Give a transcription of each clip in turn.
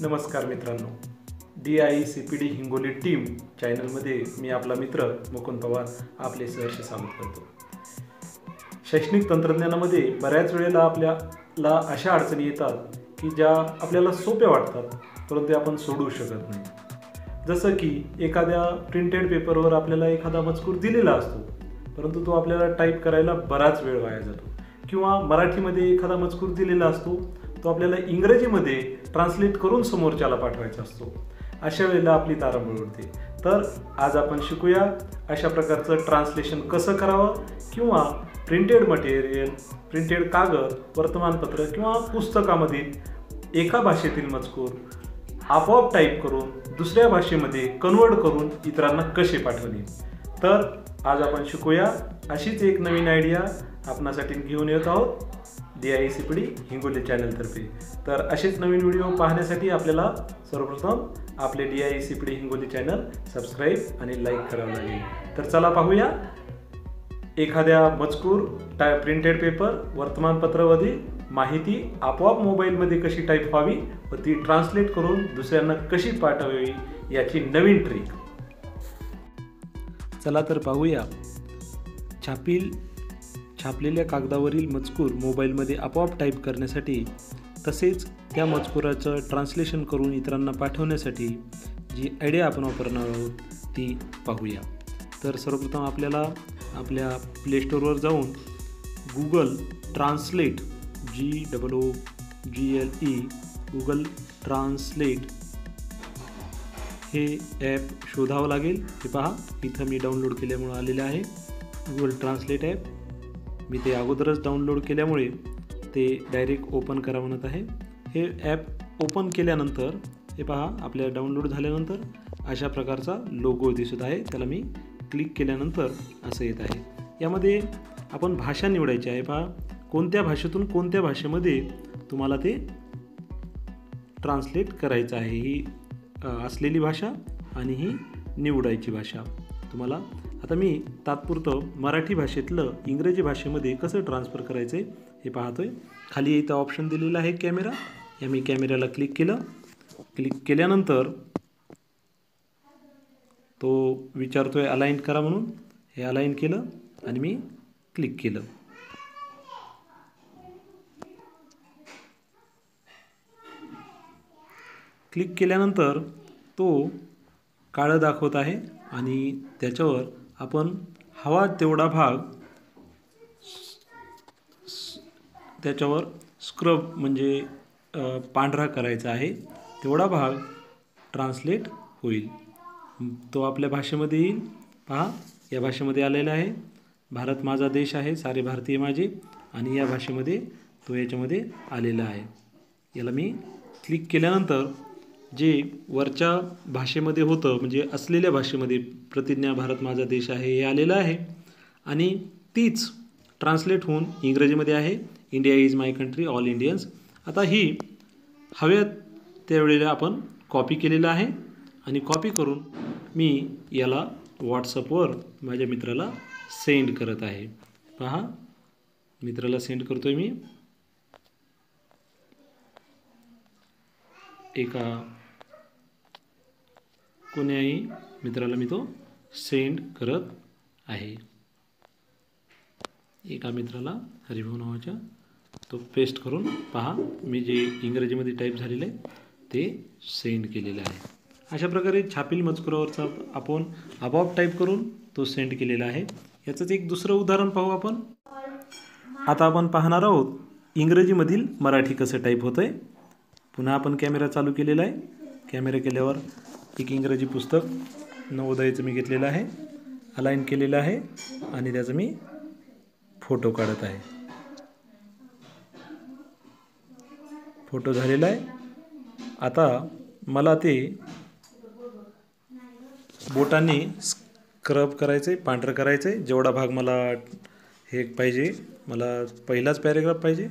नमस्कार मित्रांनो. D I C P D Hingoli team चॅनलमध्ये मी आपला मित्र मुकुंद पवार आपले सहर्ष स्वागत करतो. शैक्षणिक तंत्रज्ञानामध्ये बऱ्याच वेळेला आपल्याला अशा अडचणी येतात की ज्या आपल्याला सोप्या वाटतात परंतु आपण सोडवू शकत नाही. जसं की एखाद्या प्रिंटेड पेपरवर आपल्याला एखादा मजकूर दिलेला असतो परंतु तो आपल्याला टाईप करायला बराच वेळ वाया जातो. किंवा मराठीमध्ये एखादा मजकूर दिलेला असतो तो आपल्याला इंग्रजीमध्ये ट्रान्सलेट करून समोरच्याला पाठवायचा असतो. अशा वेळेला आपली तारांबळ उडते. तर आज आपण शिकूया अशा प्रकारचं ट्रान्सलेशन कसं करावं किंवा प्रिंटेड मटेरियल प्रिंटेड कागद वर्तमानपत्र किंवा पुस्तकामधील एका भाषेतील मजकूर आपोआप टाईप करून दुसऱ्या भाषेमध्ये कन्वर्ट करून इतरांना कसे पाठवले? तर आज आपण शिकूया अशीच एक नवीन आयडिया आपणासाठी घेऊन येत आहोत. D I C P D Hingoli चॅनलतर्फे तर असेच नवीन व्हिडिओ पाहण्यासाठी आपल्याला सर्वप्रथम आपले D I C P D Hingoli channel subscribe आणि लाईक करावं लागेल. तर चला पाहूया. एखाद्या मजकूर टाय प्रिंटेड पेपर वर्तमानपत्रावरील माहिती आपोआप मोबाईलमध्ये कशी टाईप व्हावी व ती ट्रान्सलेट करून दुसऱ्यांना कशी पाठवावी याची नवीन ट्रिक चला तर पाहूया. छापील छापलेल्या कागदावरील मजकूर मोबाईलमध्ये आपोआप टाईप करण्यासाठी तसेच त्या मजकुराचं ट्रान्सलेशन करून इतरांना पाठवण्यासाठी जी आयडिया आपण वापरणार आहोत ती पाहूया. तर सर्वप्रथम आपल्याला आपल्या प्लेस्टोरवर जाऊन Google translate G double O G L E Google translate हे ॲप शोधावं लागेल. हे पहा इथं मी डाउनलोड केल्यामुळं आलेलं आहे. गुगल ट्रान्सलेट ॲप मी ते अगोदरच डाउनलोड केल्यामुळे ते डायरेक्ट ओपन करा म्हणत आहे. हे ॲप ओपन केल्यानंतर हे पहा आपल्या डाउनलोड झाल्यानंतर अशा प्रकारचा लोगो दिसत आहे. त्याला मी क्लिक केल्यानंतर असं येत आहे. यामध्ये आपण भाषा निवडायची आहे. पहा कोणत्या भाषेतून कोणत्या भाषेमध्ये तुम्हाला ते ट्रान्सलेट करायचं आहे. ही असलेली भाषा आणि ही निवडायची भाषा. तुम्हाला आता मी तात्पुरतं मराठी भाषेतलं इंग्रजी भाषेमध्ये कसं ट्रान्सफर करायचं आहे हे पाहतो आहे खाली इथं ऑप्शन दिलेलं आहे कॅमेरा या मी कॅमेऱ्याला क्लिक केलं. क्लिक केल्यानंतर तो विचारतो आहे अलाईन करा म्हणून. हे अलाईन केलं आणि मी क्लिक केलं. क्लिक केल्यानंतर तो काळं दाखवत आहे आणि त्याच्यावर आपण हवा तेवढा भाग त्याच्यावर स्क्रब म्हणजे पांढरा करायचा आहे. तेवढा भाग ट्रान्सलेट होईल. तो आपल्या भाषेमध्ये येईल. पहा या भाषेमध्ये आलेला आहे. भारत माझा देश आहे सारे भारतीय माझे. आणि या भाषेमध्ये तो याच्यामध्ये आलेला आहे. याला मी क्लिक केल्यानंतर जे वरच्या भाषेमध्ये होतं म्हणजे असलेल्या भाषेमध्ये प्रतिज्ञा भारत माझा देश आहे हे आलेलं आहे. आणि तीच ट्रान्सलेट होऊन इंग्रजीमध्ये आहे. India is my country all Indians आता ही हव्या त्यावेळेला आपण कॉपी केलेलं आहे. आणि कॉपी करून मी याला व्हॉट्सअपवर माझ्या मित्राला सेंड करत आहे. पहा मित्राला सेंड करतो आहे मी. एका कोण्याही मित्राला मी तो सेंड करत आहे. एका मित्राला हरिभाऊ नावाच्या तो पेस्ट करून पहा. मी जे इंग्रजीमध्ये टाईप झालेलं आहे ते सेंड केलेलं आहे. अशा प्रकारे छापील मजकुरावरचा आपण आपोआप टाईप करून तो सेंड केलेला आहे. याचंच एक दुसरं उदाहरण पाहू आपण. आता आपण पाहणार आहोत इंग्रजीमधील मराठी कसं टाईप होतं आहे पुन्हा आपण कॅमेरा चालू केलेला आहे. कॅमेरा केल्यावर एक इंग्रजी पुस्तक नवोदयाचं मी घेतलेलं आहे. अलाईन केलेलं आहे आणि त्याचं मी फोटो काढत आहे. फोटो झालेला आहे. आता मला ते बोटांनी स्क्रब करायचं आहे पांढरं करायचं आहे जेवढा भाग मला हे पाहिजे मला पहिलाच पॅरेग्राफ पाहिजे.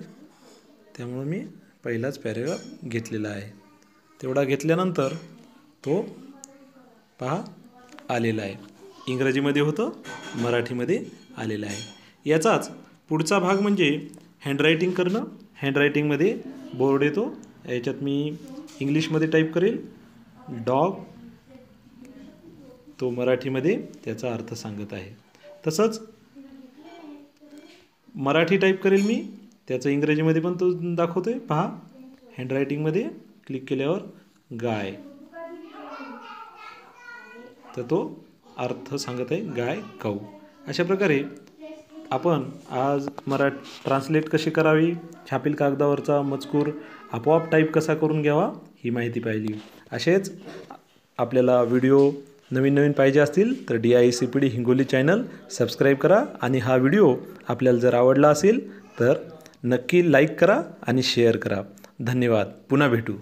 त्यामुळं मी पहिलाच पॅरेग्राफ घेतलेला आहे. तेवढा घेतल्यानंतर तो पहा आलेला आहे. इंग्रजीमध्ये होतं मराठीमध्ये आलेलं आहे. याचाच पुढचा भाग म्हणजे हँडरायटिंग करणं. हँडरायटिंगमध्ये बोर्ड येतो. याच्यात मी इंग्लिशमध्ये टाईप करेल. डॉग तो मराठीमध्ये त्याचा अर्थ सांगत आहे. तसंच मराठी टाईप करेल मी. त्याचं इंग्रजीमध्ये पण तो दाखवतो आहे पहा. हँडरायटिंगमध्ये क्लिक केल्यावर गाय. तर तो अर्थ सांगत आहे गाय काऊ अशा प्रकारे आपण आज मरा ट्रान्सलेट कशी करावी? छापील कागदावरचा मजकूर आपोआप टाईप कसा करून घ्यावा? ही माहिती पाहिली. असेच आपल्याला व्हिडिओ नवीन नवीन पाहिजे असतील तर D I C P D Hingoli channel subscribe करा आणि हा व्हिडिओ आपल्याला जर आवडला असेल तर नक्की लाईक करा आणि शेअर करा. धन्यवाद. पुन्हा भेटू.